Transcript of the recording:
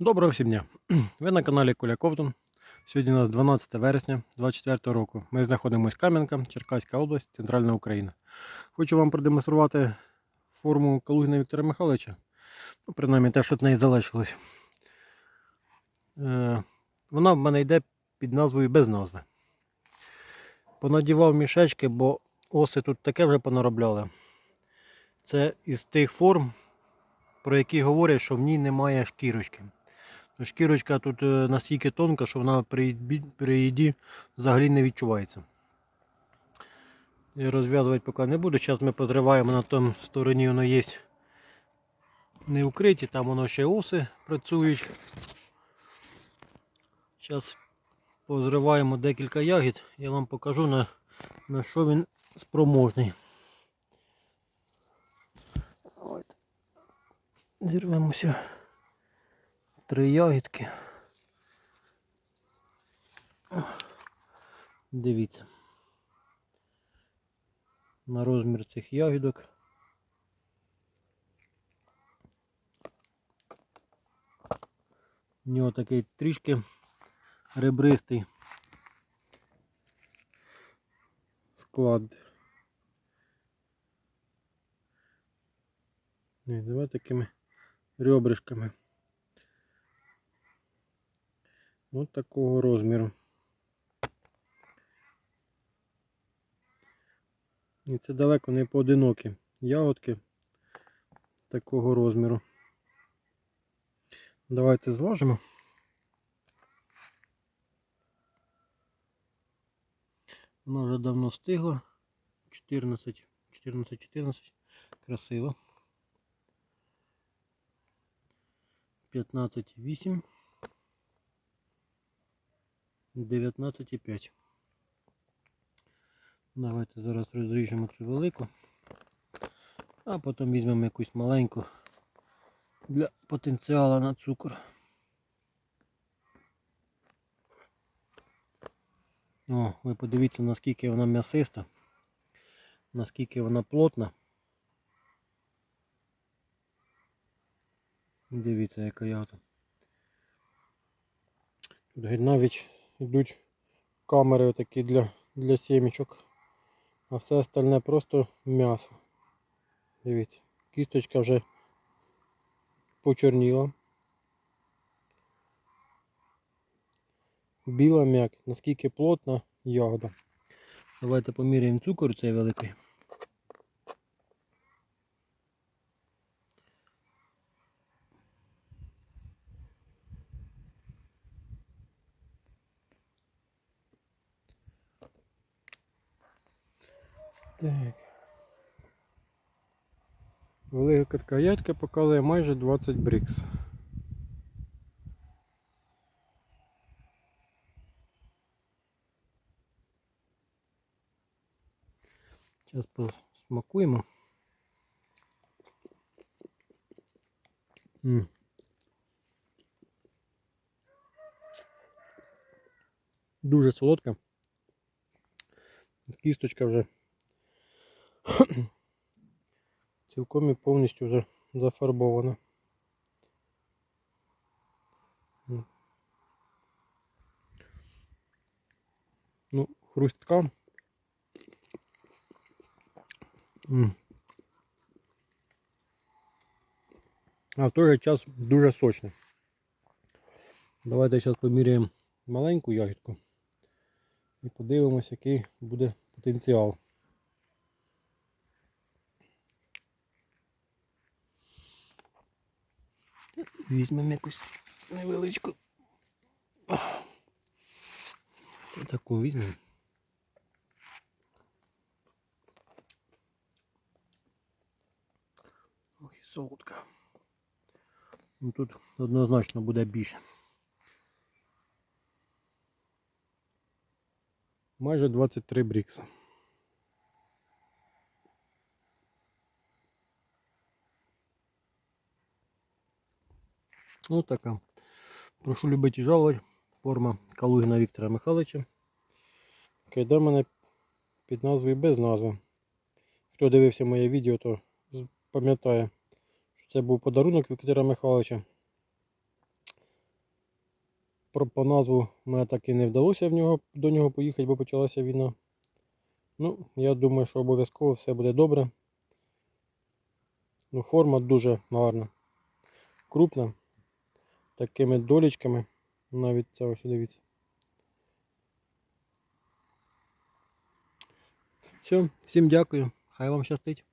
Доброго всім дня! Ви на каналі Коля Ковтун. Сьогодні у нас 12 вересня 2024 року. Ми знаходимося Кам'янка, Черкаська область, Центральна Україна. Хочу вам продемонструвати форму Калугіна Віктора Михайловича. Ну, принаймні те, що від неї залишилось. Е, вона в мене йде під назвою без назви. Понадівав мішечки, бо оси тут таке вже понаробляли. Це із тих форм, про які говорять, що в ній немає шкірочки. Шкірочка тут е, настільки тонка, що вона при їді, взагалі не відчувається. І розв'язувати поки не буду. Зараз ми позриваємо на тому стороні, воно є не укриті, там воно ще оси працюють. Зараз позриваємо декілька ягід, я вам покажу на, на що він спроможний. Зірвемося три ягідки. Дивіться. На розмір цих ягідок. У нього такий трішки ребристий склад. Ні, давай такими ребришками. Ось такого розміру. І це далеко не поодинокі ягодки такого розміру. Давайте зважимо. Вона вже давно стигла. 14, 14, 14. Красиво. 15,8. 19,5. Давайте зараз розріжемо цю велику, а потім візьмемо якусь маленьку для потенціалу на цукор. О, ви подивіться наскільки вона м'ясиста, наскільки вона плотна. Дивіться, яка ягода. Тут навіть йдуть камери такі для, для сімечок. А все остальне просто м'ясо. Дивіться, кісточка вже почорніла. Біла м'як, наскільки плотна ягода. Давайте поміряємо цукор цей великий. Так. Велика така ядька показує майже 20 брікс. Зараз посмакуємо. М. Дуже солодка. Кісточка вже цілком і повністю вже зафарбована. Ну, хрустка. А в той же час дуже сочно. Давайте зараз поміряємо маленьку ягідку і подивимось, який буде потенціал. Візьмемо якусь невеличку. Таку візьмемо. Ой, солодка. Ну тут однозначно буде більше. Майже 23 брікса. Ну така. Прошу любити і жалувати. Форма Калугіна Віктора Михайловича. Кайда мене під назвою без назви. Хто дивився моє відео, то пам'ятає, що це був подарунок Віктора Михайловича. Про, по назву мене так і не вдалося в нього, до нього поїхати, бо почалася війна. Ну, я думаю, що обов'язково все буде добре. Ну, Форма дуже гарна, крупна такими долічками. Навіть це ось дивіться. Все, всім дякую. Хай вам щастить.